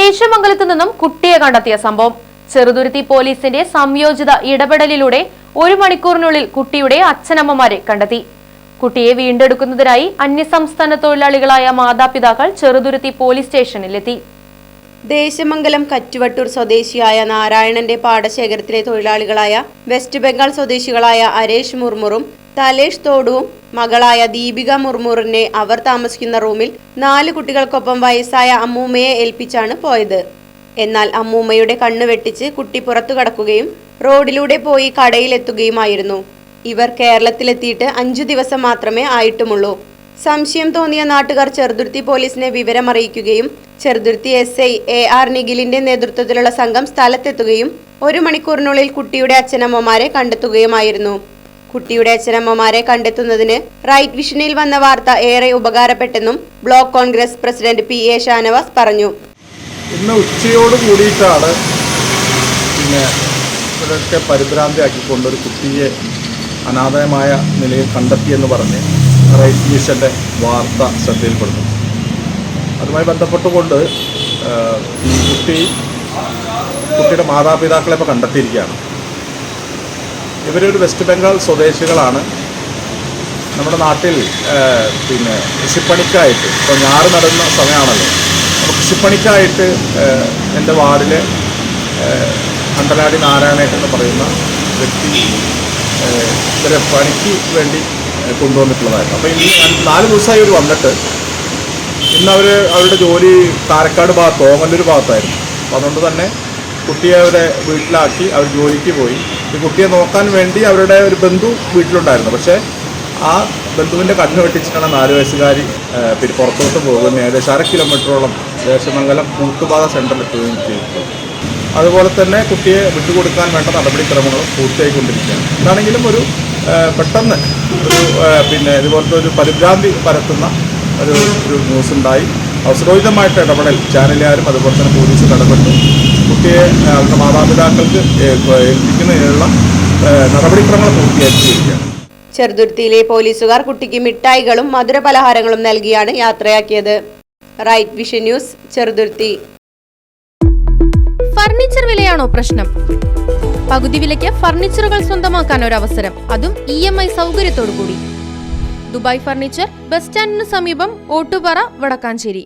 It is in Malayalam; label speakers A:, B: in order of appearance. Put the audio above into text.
A: ദേശമംഗലത്ത് നിന്നും കുട്ടിയെ കണ്ടെത്തിയ സംഭവം. ചെറുതുരുത്തി പോലീസിന്റെ സംയോജിത ഇടപെടലിലൂടെ ഒരു മണിക്കൂറിനുള്ളിൽ കുട്ടിയുടെ അച്ഛനമ്മമാരെ കണ്ടെത്തി. കുട്ടിയെ വീണ്ടെടുക്കുന്നതിനായി അന്യസംസ്ഥാന തൊഴിലാളികളായ മാതാപിതാക്കൾ ചെറുതുരുത്തി പോലീസ് സ്റ്റേഷനിലെത്തി.
B: ദേശമംഗലം കറ്റുവട്ടൂർ സ്വദേശിയായ നാരായണന്റെ പാടശേഖരത്തിലെ തൊഴിലാളികളായ വെസ്റ്റ് ബംഗാൾ സ്വദേശികളായ അരേഷ് മുർമുറും തലേഷ് തോടുവും മകളായ ദീപിക മുർമുറിനെ അവർ താമസിക്കുന്ന റൂമിൽ നാല് കുട്ടികൾക്കൊപ്പം വയസ്സായ അമ്മൂമ്മയെ ഏൽപ്പിച്ചാണ് പോയത്. എന്നാൽ അമ്മൂമ്മയുടെ കണ്ണു വെട്ടിച്ച് കുട്ടി പുറത്തു കടക്കുകയും റോഡിലൂടെ പോയി കടയിലെത്തുകയുമായിരുന്നു. ഇവർ കേരളത്തിലെത്തിയിട്ട് അഞ്ചു ദിവസം മാത്രമേ ആയിട്ടുമുള്ളൂ. സംശയം തോന്നിയ നാട്ടുകാർ ചെറുതുരുത്തി പോലീസിനെ വിവരമറിയിക്കുകയും Cheruthuruthy S I A R നിഖിലിന്റെ നേതൃത്വത്തിലുള്ള സംഘം സ്ഥലത്തെത്തുകയും ഒരു മണിക്കൂറിനുള്ളിൽ കുട്ടിയുടെ അച്ഛനമ്മമാരെ കണ്ടെത്തുകയുമായിരുന്നു. കുട്ടിയുടെ അച്ഛനമ്മമാരെ കണ്ടെത്തുന്നതിന് റൈറ്റ് വിഷനിൽ വന്ന വാർത്ത ഏറെ ഉപകാരപ്പെട്ടെന്നും block Congress president P A Shanavas പറഞ്ഞു.
C: ഇന്ന് ഉച്ചയോട് കൂടിയിട്ടാണ് പിന്നെ ഇവരൊക്കെ പരിഭ്രാന്തിയാക്കിക്കൊണ്ട് ഒരു കുട്ടിയെ അനാഥമായ നിലയിൽ കണ്ടെത്തിയെന്ന് പറഞ്ഞ് റൈറ്റ് വിഷന്റെ വാർത്ത ശ്രദ്ധയിൽപ്പെടുന്നു. അതുമായി ബന്ധപ്പെട്ടുകൊണ്ട് ഈ കുട്ടി കുട്ടിയുടെ മാതാപിതാക്കളെ ഇപ്പോൾ കണ്ടെത്തിയിരിക്കുകയാണ്. ഇവരൊരു വെസ്റ്റ് ബംഗാൾ സ്വദേശികളാണ്. നമ്മുടെ നാട്ടിൽ പിന്നെ കൃഷിപ്പണിക്കായിട്ട് ഇപ്പോൾ ഞാറ് നടുന്ന സമയമാണല്ലോ അപ്പോൾ കൃഷിപ്പണിക്കായിട്ട് എന്റെ വാർഡിലെ അണ്ടലാടി നാരായണേട്ടൻ എന്ന് പറയുന്ന വ്യക്തി ഇവരെ പണിക്ക് വേണ്ടി കൊണ്ടുവന്നിട്ടുള്ളതായിരുന്നു. അപ്പോൾ ഞാൻ നാല് ദിവസമായി അവർ വന്നിട്ട് ഇന്ന് അവർ അവരുടെ ജോലി കാരക്കാട് ഭാഗത്ത് ഓമല്ലൂർ ഭാഗത്തായിരുന്നു. അപ്പോൾ അതുകൊണ്ട് തന്നെ കുട്ടിയെ അവരെ വീട്ടിലാക്കി അവർ ജോലിക്ക് പോയി. ഈ കുട്ടിയെ നോക്കാൻ വേണ്ടി അവരുടെ ഒരു ബന്ധു വീട്ടിലുണ്ടായിരുന്നു. പക്ഷേ ആ ബന്ധുവിന്റെ കണ്ണ് വെട്ടിച്ചിട്ടാണ് നാല് വയസ്സുകാരി പിന്നെ പുറത്തോട്ട് പോകുന്ന ഏകദേശം അര കിലോമീറ്ററോളം ദേശമംഗലം കൂട്ടുപാത സെന്ററിൽ എത്തുകയും ചെയ്തിട്ടുണ്ട് അതുപോലെ തന്നെ കുട്ടിയെ വിട്ടുകൊടുക്കാൻ വേണ്ട നടപടിക്രമങ്ങളും പൂർത്തിയായിക്കൊണ്ടിരിക്കുകയാണ്. എന്താണെങ്കിലും ഒരു പെട്ടെന്ന് ഒരു പിന്നെ ഇതുപോലത്തെ ഒരു പരിഭ്രാന്തി പരത്തുന്ന ഒരു ഒരു ന്യൂസ് ഉണ്ടായി. അവസരോചിതമായിട്ട് ഇടപെടൽ ചാനലുകാരും അതുപോലെ തന്നെ പോലീസ് ഇടപെട്ടു. കുട്ടിയെ അവരുടെ മാതാപിതാക്കൾക്ക് ഏൽപ്പിക്കുന്നതിനുള്ള നടപടിക്രമങ്ങൾ പൂർത്തിയാക്കിയിരിക്കുകയാണ്.
B: ചെറുതുരുത്തിയിലെ പോലീസുകാർ കുട്ടിക്ക് മിഠായികളും മധുരപലഹാരങ്ങളും നൽകിയാണ് യാത്രയാക്കിയത്. Right vision news Cheruthuruthy.
D: Furniture വിലയാണോ പ്രശ്നം? പകുതി വിലയ്ക്ക് ഫർണിച്ചറുകൾ സ്വന്തമാക്കാൻ ഒരു അവസരം അതും ഇ എം ഐ സൗകര്യത്തോടു കൂടി ദുബായ് ഫർണിച്ചർ ബസ് സ്റ്റാൻഡിന് സമീപം ഓട്ടുപാറ വടക്കാഞ്ചേരി.